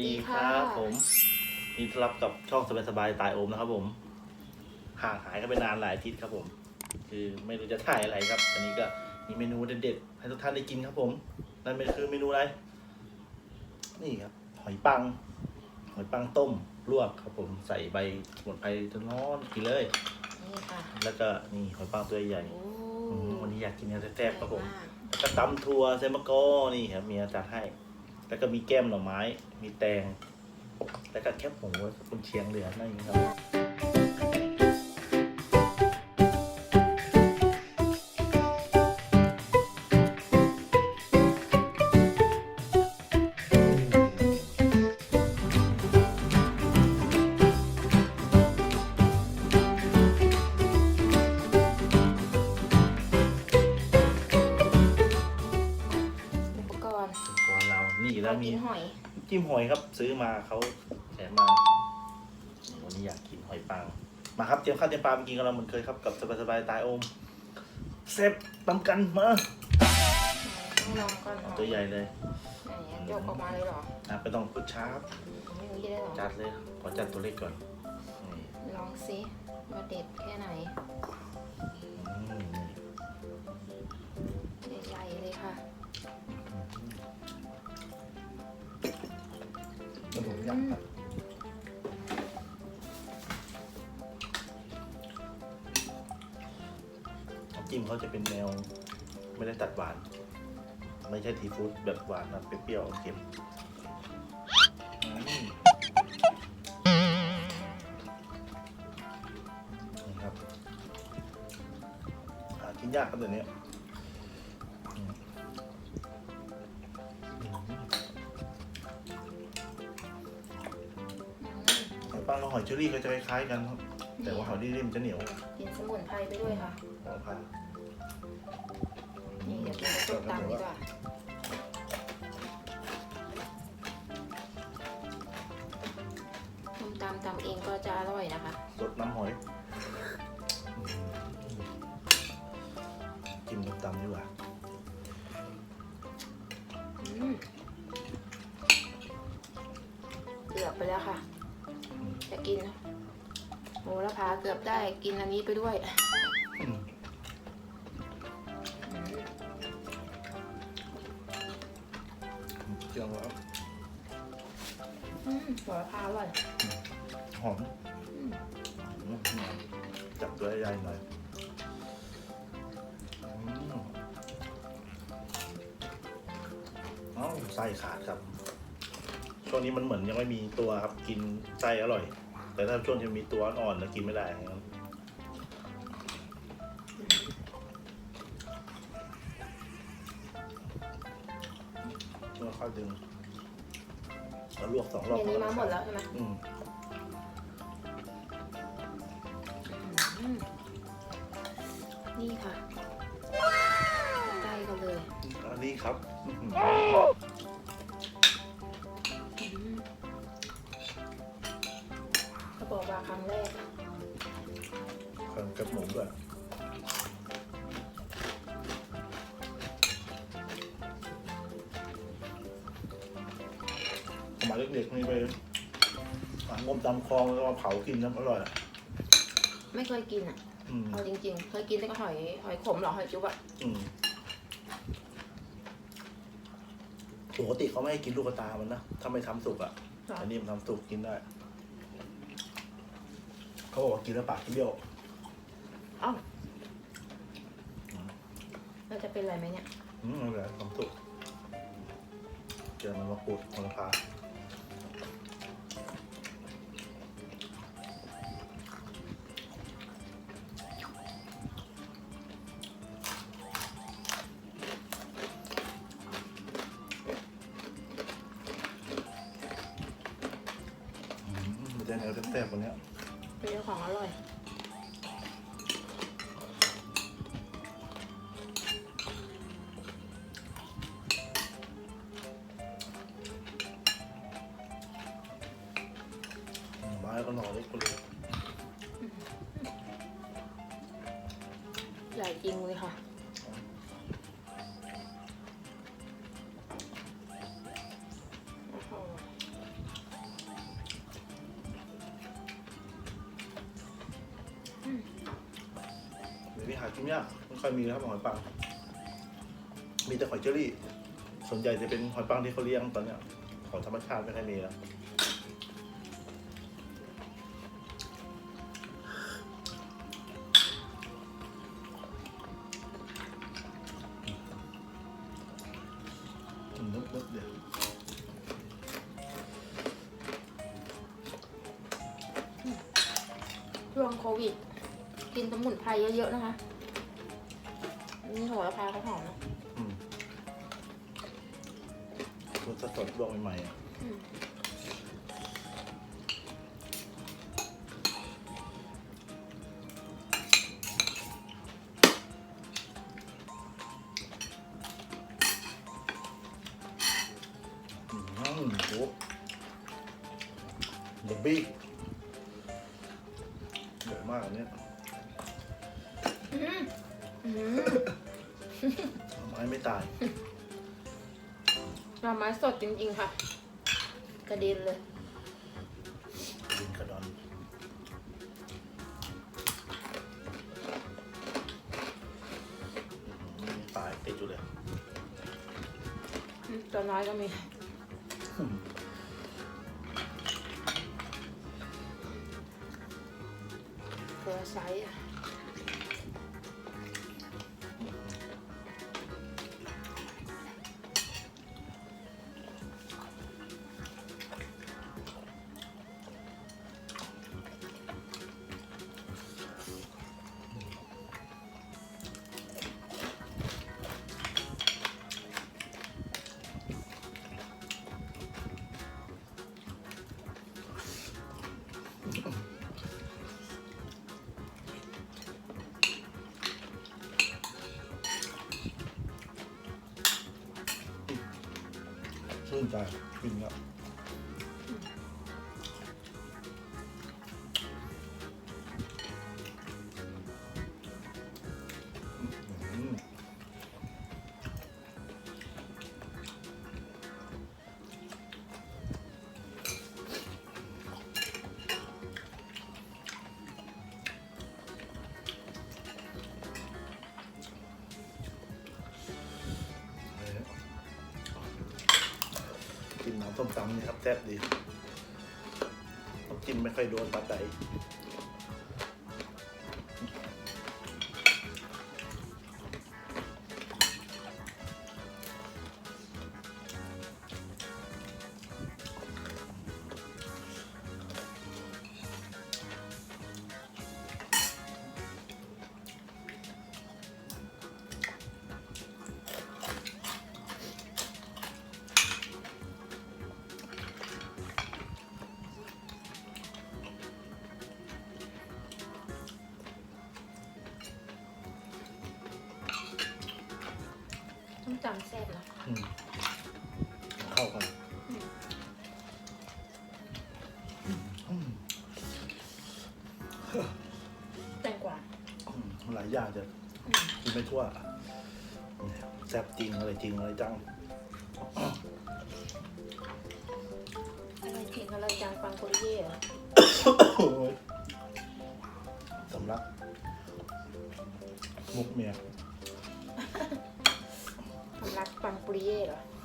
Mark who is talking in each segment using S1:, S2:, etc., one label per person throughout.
S1: ดีครับผมนี่ต้อนรับกับช่องสบายๆตายโอมนะครับ ผม ห่างหายกันไปนานหลายอาทิตย์ครับผม คือไม่รู้จะถ่ายอะไรครับอันนี้ก็มีเมนูเด็ดๆให้ทุกท่านได้กินครับผม นั่นเป็นคือเมนูอะไร นี่ครับ หอยปัง หอยปังต้มลวกครับผมใส่ใบสมุนไพรจนร้อนกินเลย
S2: นี่ค่ะ
S1: แล้วก็นี่หอยปังตัวใหญ่
S2: โอ้
S1: อืมวันนี้อยากกินเนื้อแซ่บๆครับผม
S2: ใหญ่าก
S1: แล้วก็ตำทัวเซมะโกนี่ครับเมียจัดให้ แล้วก็มีแก้มหน่อไม้ มีแตง แล้วก็แคบหมูคุณเชียงเหลือนั่นเองครับ จิ้มหอยครับ ซื้อมาเขาแถมมาวันนี้อยากกินหอยปัง มาครับเตรียมข้าวเตรียมปลามากินกันเราเหมือนเคยครับกับสบายๆตายโอมเซฟตำกันมา
S2: ต้องลองก่อน
S1: เอาตัวใหญ่เลย
S2: ไหนอะยกออกมาเลยเหรอ
S1: อะไปต้องพุชช้าครับ
S2: ไม่รู้จะได้หรอ
S1: จัดเลยขอจัดตัวเล็กก่อนนี่
S2: ลองซิว่าเด็ดแค่ไหน
S1: น้ำจิ้มเขาจะเป็นแนวไม่ได้ตัดหวาน ไม่ใช่ทีฟู้ดแบบหวานนะเปรี้ยวๆเค็มนี่ครับหากินยากครับเดี๋ยวนี้หอยปังกับหอยเชอรี่ก็จะคล้ายๆกันครับ แต่ว่าหอยเชอรี่มันจะเหนียว
S2: กินสมุนไพรไปด้วยค่ะ
S1: หอยพัน
S2: นี่เดี๋ยวกินกับส้มตำดีกว่าส้มตำตำเองก็จะอร่อยนะคะ
S1: สดน้ำหอยจิ้มน้ำตำดีกว่า
S2: อืมเกือบไปแล้วค่ะจะกิน โหระพาเกือบได้กินอันนี้ไปด้วย
S1: อืม
S2: อืม
S1: เจียวแล้ว
S2: อืมโหระพาอร่อย
S1: หอม
S2: อืม
S1: อืมจับตัวใหญ่ๆหน่อยอืมเอ้าไส้ขาดครับ ช่วงนี้มันเหมือนยังไม่มีตัวครับ กินไส้อร่อย แต่ถ้าช่วงที่มีตัวอ่อนๆแล้วกินไม่ได้ครับเมื่อค่อยดึงแล้วลวกสองรอบ
S2: เย็นนี้มาหมดแล้วใช่ไหม
S1: อืม
S2: อืมนี่ค่ะใกล้กันเลย
S1: อันนี้ครับอื้อหือ
S2: อื เขาบอกว่าครั้งแรก
S1: ขนกับหมูด้วยสมัยเด็กๆนี่ไปหางมตำคลองแล้วก็มาเผากินน้ำอร่อยอะ
S2: ไม่เคยกินอะ
S1: อืม
S2: เอาจริงๆ เคยกินแต่ก็หอยหอยขมเหรอหอยจุ๊บอะ
S1: อืมปกติเขาไม่ให้กินลูกกระตามันนะ ถ้าไม่ทำสุกอะอันนี้มันทำสุกกินได้ เขาบอกว่ากินแล้วปากเบี้ยว
S2: เอ้าเราจะเป็นอะไรไหมเนี่ย
S1: อืมไม่เป็นไรทำสุกเจอมันมาปูดมันพาอืมมันจะเหนียวแซ่บๆกว่านี้
S2: เป็นเรื่อง ของอร่อย
S1: หากินยากไม่ค่อยมีแล้วครับหอยปัง มีแต่หอยเจอรี่ ส่วนใหญ่จะเป็นหอยปังที่เขาเลี้ยงตอนเนี้ยของธรรมชาติไม่ค่อยมีแล้วนึกนึกเดี๋ยว
S2: ช่วงโควิด กินสมุนไพรเยอะ ๆ นะคะ โหระพาเขาหอมนะ
S1: อืมรสสดๆลวกใหม่ๆอะ
S2: อืม
S1: อืมโอ้เดบบี้เยอะมากอันเนี้ย
S2: อืม อืม
S1: ไม้ไม่ตาย
S2: หน่อไม้สดจริงๆค่ะ กระเด็นเลย
S1: ดินกระดอนอื้อหือตายติดอยู่เลย
S2: อืมตัวน้อยก็มี ตัวไซส์อะ
S1: ชื่นใส้มตำนี่ครับแซ่บดีต้องกินไม่ค่อยโดนปลาไต
S2: ต้องจำแซ่บนะ
S1: อืมเข้ากันอืม
S2: แตงกวา
S1: อืมหลายอย่างจะ
S2: อืม
S1: กินไม่ทั่วแซ่บจริงอะไรจริงอะไรจัง
S2: อะไรจริงอะไรจังฟังโคลิเย่เหรอ
S1: โอ้ยสำลักมุกเมีย
S2: ส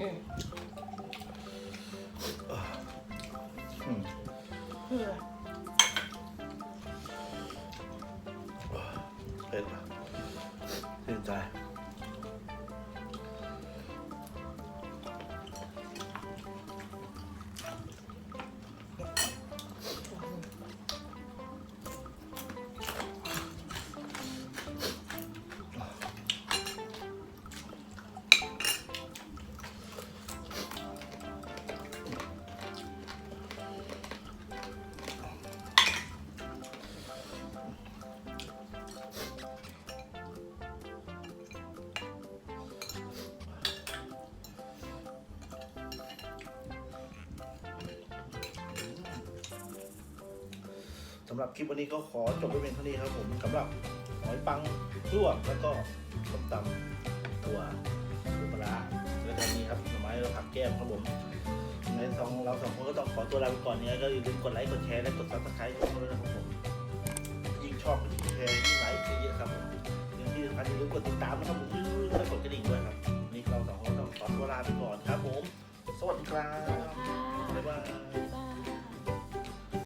S2: อื
S1: สำหรับคลิปวันนี้ก็ขอจบไว้เพียงเท่านี้ครับผมสำหรับหอยปังลวกแล้วก็ส้มตำตัวปูปลาร้าแล้วก็มีครับหน่อไม้เราผักแก้มครับผมในสองเราสองคนก็ต้องขอตัวลาไปก่อนเนี่ยก็อย่าลืมกดไลค์กดแชร์และกดซับสไครต์ด้วยนะครับผมยิ่งชอบก็ยิ่งแชร์ยิ่งไลค์เยอะครับผมยังที่สำคัญอย่าลืมกดติดตามนะครับผมและกดกระดิ่งด้วยครับนี่เราสองคนต้องขอตัวลาไปก่อนครับผม สวัสดีครับ
S2: ค่ะ